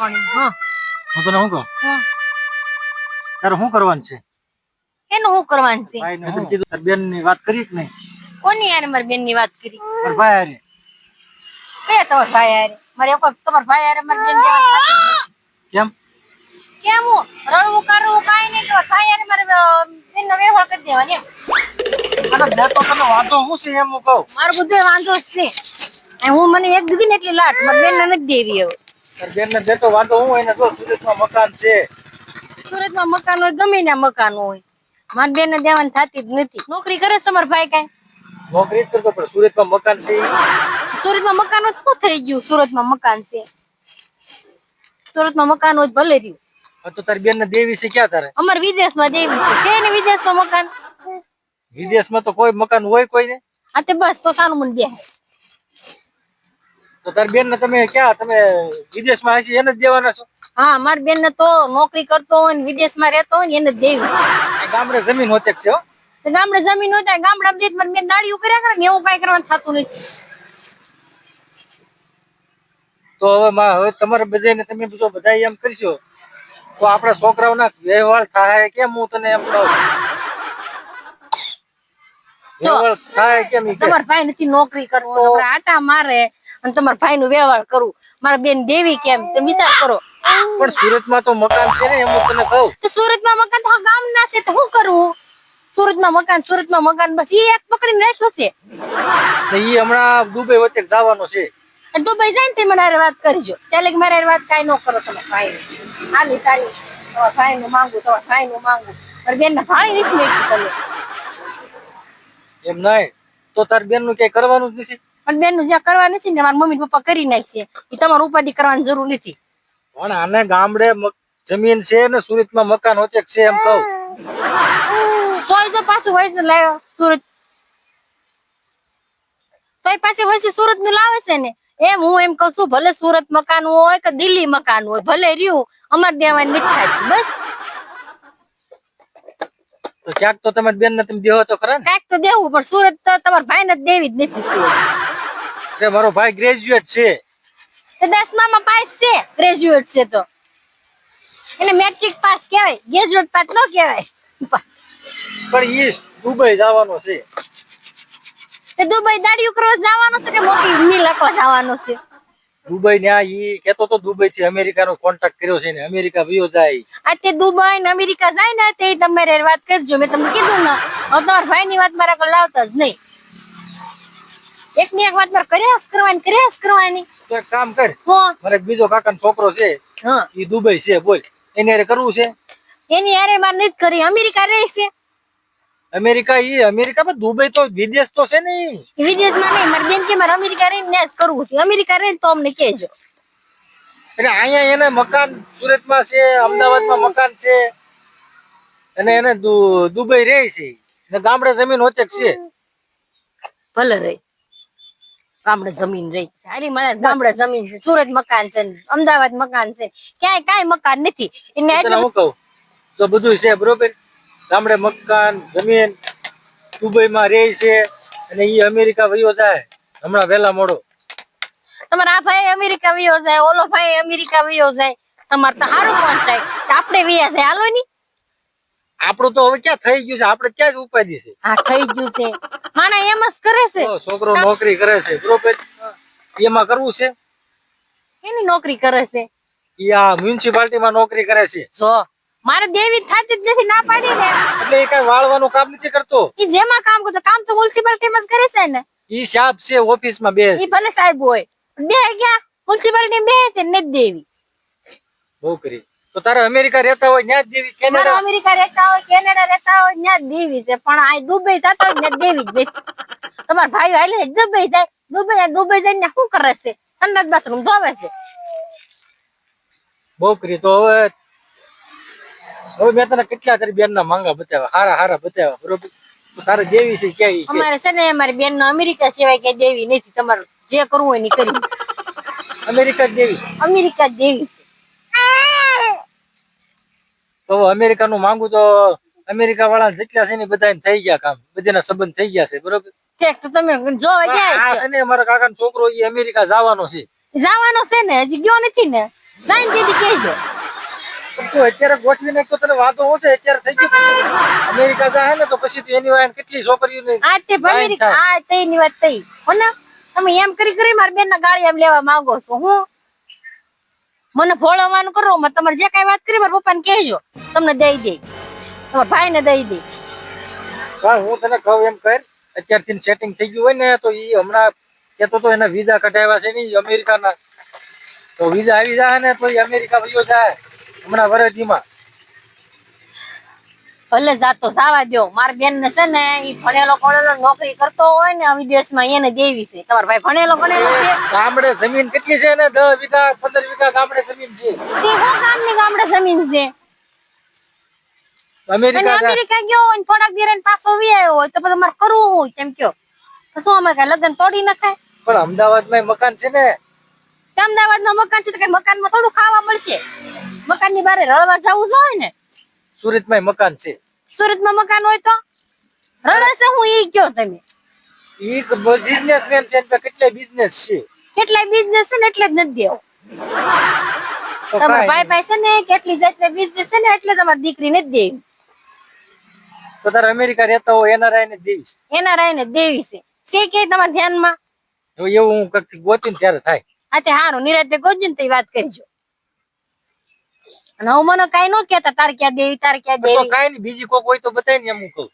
હા. હું તને શું કહું? તારે શું કરવાનું છે? એનું શું કરવાનું છે? હું કીધું? તારી બેનની વાત કરી કે નહીં? કોની યાર મારી બેનની વાત કરી? ભાઈ હારે. કે તમાર ભાઈ યાર મારે એક તમાર ભાઈ યાર મારી બેન થતું કેમ? કેમ હું? રડવું કરવું કાંઈ નહીં તો ભાઈ યાર મારે બેન નો વ્યવહાર કરી દેવાની એમ. અને મેં તો તને વાંધો શું છે એમ હું કહું? મારું બધું વાંધો જ છે. હું મને એક દીધી ને એટલી લાટ. મારી બેન ને નથી દેવી હવે. તારી માં દેતો વાંધો હું હોય જો સુરતમાં મકાન છે. સુરતમાં મકાન હોય ગમે ત્યાં મકાન હોય. મારી બેન ને દેવાની થતી જ નથી. નોકરી કરે તમારા ભાઈ કઈ? નોકરી જ કરતો પણ સુરતમાં મકાન છે સુરત સુરતમાં મકાન જ શું થઈ ગયું? સુરતમાં મકાન છે. સુરતમાં મકાન હોય ભલે રહ્યું. તો તારી બેન ને દેવી છે ક્યાં તારે? અમારે વિદેશમાં દેવી છે. કે ને વિદેશમાં મકાન? વિદેશમાં તો કોઈ મકાન હોય કોઈ ને હા તે બસ તો સાનું મને બે તો તાર બેન ને તમે ક્યાં તમે વિદેશમાં હશે એને જ દેવાના છો? હા મારી બેન ને તો નોકરી કરતો હોય ને વિદેશમાં રહેતો હોય ને એને જ દેવી. ગામડે જમીન હોતે છે ગામડે જમીન હોય ત્યાં ગામડામાં જઈને મારી બેન દાડીઓ કર્યા કરે ને એવું કઈ કરવાનું થતું નથી. તો હવે માં હવે તમારે બધાને તમે બીજો બધા એમ કરશો તો આપણા છોકરાઓના વ્યવહાર થાય કેમ હું તને એમ કહું? વ્યવહાર થાય કેમ તમારા ભાઈ નથી નોકરી કરવો આટા મારે. અને તમારા ભાઈ નું વ્યવહાર કરું. મારા બેન દેવી કેમ? તમે વિચાર કરો. પણ સુરતમાં તો મકાન છે ને એમ હું તને કહું. તો સુરતમાં મકાન તો ગામના છે તો શું કરવું સુરતમાં મકાન સુરતમાં મકાન બસ એ એક પકડીને રહેતો છે. તો ઈ હમણાં દુબઈ વચ્ચે જવાનો છે. દુબઈ જાય ને તે મને હારે વાત કરજો. ત્યારે કે મારે વાત કઈ ન કરો તમે ભાઈ હાલી સારી. તમારા ભાઈ નું માંગુ તમારા ભાઈ નું માંગુ. મારી બેન ના ભાઈ નથી મેકી તમે. એમ નહીં. તો તાર બેનનું કઈ કરવાનું જ નથી? પણ બેનનું જ્યાં કરવા નથી ને મારા મમ્મી પપ્પા કરી નાખશે. એ તમારે ઉપાધિ કરવાની જરૂર નથી. પણ આને ગામડે જમીન છે ને સુરતમાં મકાન હોતે છે એમ કહું. તોય તો પાછું હોય છે સુરત. તોય પાસે હોય છે સુરતનું લાવે છે ને. એમ હું એમ કઉ છું ભલે સુરત મકાન હોય કે દિલ્હી મકાન હોય ભલે રહ્યું અમારે દેવાની નથી થતી બસ. તો ક્યાંક તો તમારી બેન ને તમે દેવો તો ખરા ક્યાંક તો દેવું પણ સુરત તો તમારા ભાઈ ને દેવી જ નથી. સુરત કે મારો ભાઈ ગ્રેજ્યુએટ છે. તો દસમામાં પાસ છે. ગ્રેજ્યુએટ છે તો. એટલે મેટ્રિક પાસ કહેવાય. ગ્રેજ્યુએટ પાસ ન કહેવાય. પણ એ દુબઈ જવાનો છે. તે દુબઈ દાડિયું ક્રોસ જવાનો છે કે મોટી આપવા જવાનો છે? દુબઈ ને આ ઈ કેતો તો દુબઈ થી અમેરિકા નો કોન્ટેક્ટ કર્યો છે ને અમેરિકા વિયો જાય. આ તે દુબઈ ને અમેરિકા જાય ને તે તમારે વાત કરજો. મેં તમને કીધું ને તમારા ભાઈ ની વાત મારા આગળ લાવતા જ નહીં. એક ની એક વાત મારે કર્યા કરવાની કર્યા કરવાની? તો એક કામ કર. મારે બીજો કાકાનો છોકરો છે હા. એ દુબઈ છે બોલ. એને હારે કરવું છે? એની હારે મારે નથી કરી અમેરિકા રહે છે. અમેરિકા ઈ અમેરિકામાં દુબઈ તો વિદેશ તો છે ને વિદેશમાં નહીં મારી બેન કે મારે અમેરિકા રહીને ને કરવું છે. અમેરિકા રહીને તો અમને કહેજો. એટલે અહીંયા એને મકાન સુરતમાં છે અમદાવાદમાં મકાન છે. અને એને દુબઈ રહે છે. ને ગામડે જમીન ઓચેક છે. ભલે રહી. ગામડે જમીન રહી હાલી મારા ગામડે જમીન છે. સુરત મકાન છે અમદાવાદ મકાન છે. ક્યાંય કાંઈ મકાન નથી. એને હું કહું? તો બધું છે બરોબર? ગામડે મકાન જમીન દુબઈમાં રહે છે અને એ અમેરિકા વયો જાય. હમણાં વહેલા મોડો. તમારા આ ભાઈ અમેરિકા વયો જાય ઓલો ભાઈ અમેરિકા વયો જાય. તમારે તો સારું થાય. આપણે વ્યા છે હાલો ની. આપણું તો હવે ક્યાં થઈ ગયું છે? આપણે ક્યાં જ ઉપાધિ છે? આ થઈ ગયું છે. માણા એમ જ કરે છે. છોકરો નોકરી કરે છે. બરોબર એમાં કરવું છે? એની નોકરી કરે છે. ઈ આ મ્યુનિસિપાલિટીમાં નોકરી કરે છે. જો મારે દેવી થાતી જ નથી ના પાડી ને. એટલે એ કઈ વાળવાનું કામ નથી કરતો? ઈ જેમાં કામ કરતો કામ તો મ્યુનિસિપાલિટીમાં જ કરે છે ને. ઈ સાહેબ છે ઓફિસમાં બે. ઈ ભલે સાહેબ હોય બે ગયા મ્યુનિસિપાલિટી બે છે ને દેવી. બહુ કરી તો તારે અમેરિકા રહેતા હોય ત્યાં જ દેવી કેનેડા? અમેરિકા રહેતા હોય કેનેડા રહેતા હોય ત્યાં જ દેવી છે. પણ આ દુબઈ થતા હોય ત્યાં દેવી જ તમારા ભાઈ હાલે દુબઈ જાય. દુબઈ દુબઈ જઈને શું કરે છે? સંડાસ બાથરૂમ ધોવે છે. બહુ કરી તો હવે હવે મેં તને કેટલા તારી બેન ના માંગા બતાવ્યા હારા હારા બતાવ્યા. બરોબર? તારે દેવી છે કેવી અમારે છે ને અમારી બેન નો અમેરિકા સિવાય કે દેવી નથી. તમારે જે કરવું હોય ને કરી. અમેરિકા દેવી. અમેરિકા દેવી. તો હવે અમેરિકા નું માંગુ તો અમેરિકા વાળા જેટલા છે ને બધા થઈ ગયા કામ. બધાના સંબંધ થઈ ગયા છે બરોબર? તમે જોવા ગયા આ છો. છે ને મારા કાકા છોકરો ઈ અમેરિકા જવાનો છે. જવાનો છે ને હજી ગયો નથી ને? કહેજો. અત્યારે ગોઠવી નાખ તો તને ઓછો અત્યારે થઈ ગયું અમેરિકા જાય ને તો પછી તું એની વાય કેટલી છોકરીઓને આ તે ભમેરી આ તે વાત થઈ. હો ને તમે એમ કરી કરી મારા બેન ના ગાળી એમ લેવા માંગો છો હું? મને ભોળવવાનું કરો, મને તમારે જે કઈ વાત કરી મારા પપ્પાને કહેજો. તમને દઈ દે. તમારા ભાઈને દઈ દે. હા હું તને કહું એમ કર, અત્યારથી સેટિંગ થઈ ગયું હોય ને, તો એ હમણાં કેતો તો એના વિઝા કઢાવ્યા છે ને અમેરિકાના. તો વિઝા આવી જાય ને, તો એ અમેરિકા વયો જાય, હમણાં વરદીમાં ભલે જાતો સાવા દો માર બેન ને છે ને ઈ ભણેલો ભણેલો નોકરી કરતો હોય ને વિદેશમાં એને દેવી છે. તમારો ભાઈ ભણેલો ભણેલો છે? ગામડે જમીન કેટલી છે ને? દસ વીઘા પંદર વીઘા ગામડે જમીન છે. તે શું કામની ગામડે જમીન છે. અમેરિકા અમેરિકા ગયો હોય થોડાક દિવસ પાછો વી આવ્યો હોય તો પછી મારે કરવું હોય કેમ કયો? શું અમારે કઈ લગ્ન તોડી નાખાય પણ અમદાવાદમાં મકાન છે ને? અમદાવાદ નો મકાન છે તો કઈ મકાનમાં થોડું ખાવા મળશે? મકાનની બારે રળવા જવું જોઈએ ને? સુરતમાં મકાન છે. સુરતમાં મકાન હોય તો? રણસે હું ઈ કયો તમે? ઈ બિઝનેસમેન છે એટલે કેટલાય બિઝનેસ છે. કેટલા બિઝનેસ છે ને એટલે જ નથી દેવો. તમારા ભાઈ પાસે છે ને કેટલી જેટલે બિઝનેસ છે ને એટલે તમારી દીકરી ને દેવી. તો તારે અમેરિકા રહેતા હોય એના રાયને દેવી એના રાય ને દેવી છે. છે કે તમારા ધ્યાનમાં? એવું હું ગોતીને ત્યારે થાય. આ તે હારું. નિરાતે ગોજ્યું ને તો વાત કરજો. અને હું મને કઈ નો કેતા તાર ક્યાં દેવી તાર ક્યાં તો દેવી. કાંઈ નહીં બીજી કોક હોય તો બતાય ને એમ હું કહું.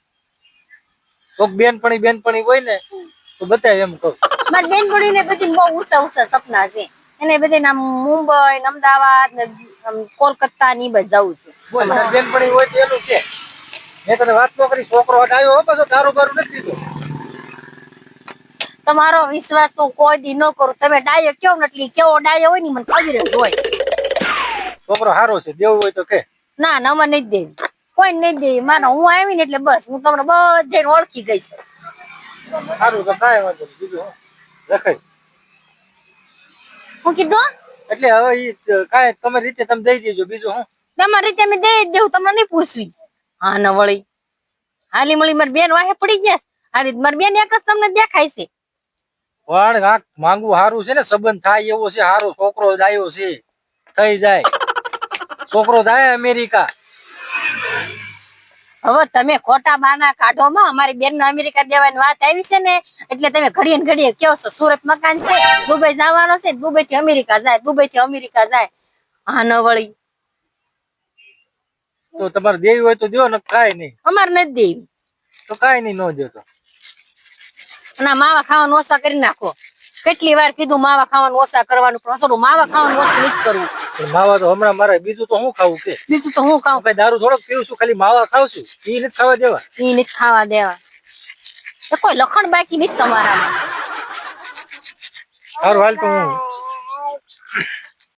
કોક બેનપણી બેનપણી હોય ને તો બતાય એમ કહું. મારી બેનપણી ને બધી બહુ ઊંચા ઊંચા સપના છે. એને બધી નામ મુંબઈ ને અમદાવાદ ને કોલકાતા ની બધ જવું છે. તારી બેનપણી હોય તો એનું છે મેં તને વાત ન કરી છોકરો હટાયો હો પાછો દારૂ બારૂ નથી દીધો તમારો વિશ્વાસ તો કોઈ દી ન કરું. તમે ડાયો કેવો ને એટલી કેવો ડાયો હોય ને મને ખબર જ હોય. છોકરો સારો છે દેવું હોય તો કે. ના ના મને નહીં દેવી. કોઈ નહીં દેવી. માનો હું આવી ને એટલે બસ હું તમને બધે ઓળખી ગઈ છે. સારું તો કાંઈ વાંધો નહીં. બીજું હું રખાય. હું કીધું એટલે હવે ઈ કાંઈ તમારી રીતે તમે દઈ દેજો. બીજું હું તમારી રીતે અમે દઈ દેવું તમને નહીં પૂછવી. હા ના વળી. હાલી મળી મારી બેન વાહે પડી ગયા હાલી મારી બેન એક જ તમને દેખાય છે. પણ માંગવું સારું છે ને? સંબંધ થાય એવો છે સારો છોકરો ડાયો છે. થઈ જાય. છોકરો જાય અમેરિકા. હવે તમે ખોટા બાના કાઢો માં અમારી બેન ને અમેરિકા દેવાની વાત આવી છે ને એટલે તમે ઘડીએ ને ઘડીએ કેવો છો સુરત મકાન છે દુબઈ જવાનો છે દુબઈ થી અમેરિકા જાય દુબઈ થી અમેરિકા જાય. હા ન વળી તો તમારે દેવી હોય તો દો ને કઈ નહીં. અમારે નથી દેવી. તો કઈ નહીં ન દો તો. અને આ માવા ખાવાનું ઓછા કરી નાખો. કેટલી વાર કીધું માવા ખાવાનું ઓછા કરવાનું પણ થોડું માવા ખાવાનું ઓછું નથી કરવું. પણ માવા તો હમણાં મારે બીજું તો હું ખાવું કે? બીજું તો હું ખાઉં. ભાઈ દારૂ થોડોક પીવું છું ખાલી માવા ખાવ છું ઈ નથી ખાવા દેવા. ઈ નથી ખાવા દેવા. કોઈ લખણ બાકી નથી તમારામાં. સારું હાલ તો હું.